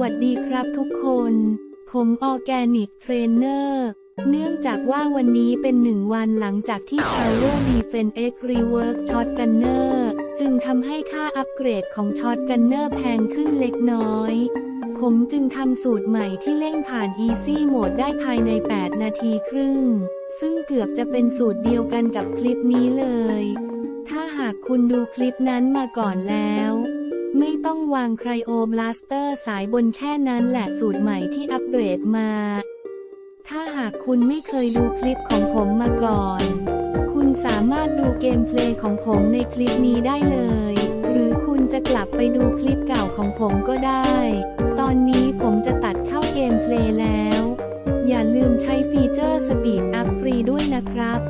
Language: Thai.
วัสดีครับทุกคน ผมออแกนิกเทรนเนอร์ เนื่องจากว่าวันนี้เป็นหนึ่งวันหลังจากที่ Power Defense X Rework Shot Gunner จึงทำให้ค่าอัปเกรดของ Shot Gunner แพงขึ้นเล็กน้อย ผมจึงทำสูตรใหม่ที่เล่นผ่าน Easy Mode ได้ภายใน 8 นาทีครึ่ง ซึ่งเกือบจะเป็นสูตรเดียวกันกับคลิปนี้เลย ถ้าหากคุณดูคลิปนั้นมาก่อนแล้ว ไม่ต้องวางไครโอบลาสเตอร์สายบนแค่นั้นแหละสูตรใหม่ที่อัปเกรดมา ถ้าหากคุณไม่เคยดูคลิปของผมมาก่อน คุณสามารถดูเกมเพลย์ของผมในคลิปนี้ได้เลย หรือคุณจะกลับไปดูคลิปเก่าของผมก็ได้ ตอนนี้ผมจะตัดเข้าเกมเพลย์แล้ว อย่าลืมใช้ฟีเจอร์สปีดอัพฟรีด้วยนะครับ